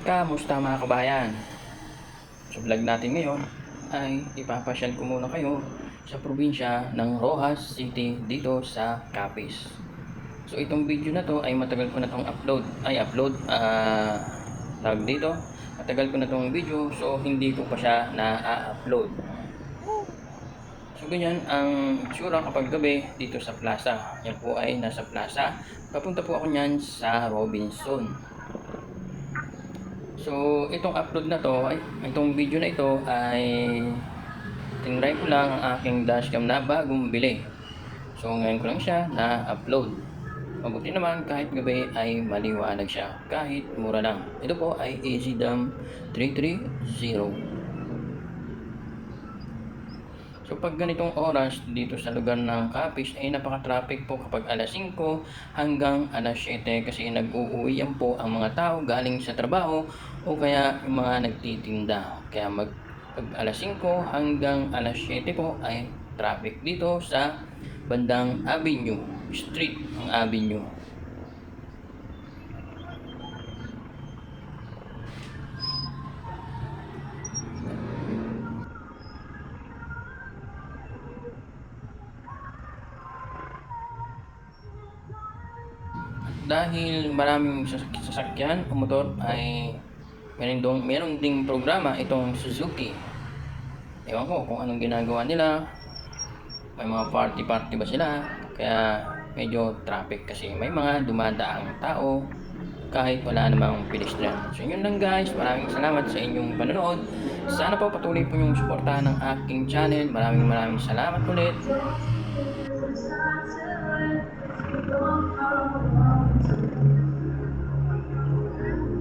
Kamusta mga kabayan? Sa vlog natin ngayon ay ipapasyal ko muna kayo sa probinsya ng Rojas City dito sa Capiz. So itong video na to ay matagal ko na tong upload. Ay upload, ah tawag dito. Matagal ko na tong video so hindi ko pa siya na-upload. So ganyan ang itsura kapag gabi dito sa plaza. Yan po ay nasa plaza. Papunta po ako niyan sa Robinson. So, itong upload na to, ay, itong video na ito ay tinry ko lang ang aking dashcam na bagong bili. So, ngayon ko lang siya na-upload. Mabuti naman kahit gabi ay maliwanag siya. Kahit mura lang. Ito po ay EasyDam 330. So pag ganitong oras dito sa lugar ng Capiz ay napaka-traffic po kapag alas 5 hanggang alas 7 kasi nag-uuwi yan po ang mga tao galing sa trabaho o kaya yung mga nagtitinda. Kaya mag pag alas 5 hanggang alas 7 po ay traffic dito sa bandang Avenue, Street ang Avenue. Dahil maraming sasak- sasakyan o motor ay meron, dong, meron ding programa itong Suzuki. Ewan ko kung anong ginagawa nila. May mga party-party ba sila? Kaya medyo traffic kasi may mga dumadaang tao kahit wala namang pedestrian. So yun lang guys, maraming salamat sa inyong panonood. Sana po patuloy po yung suportahan ng aking channel. Maraming maraming salamat ulit.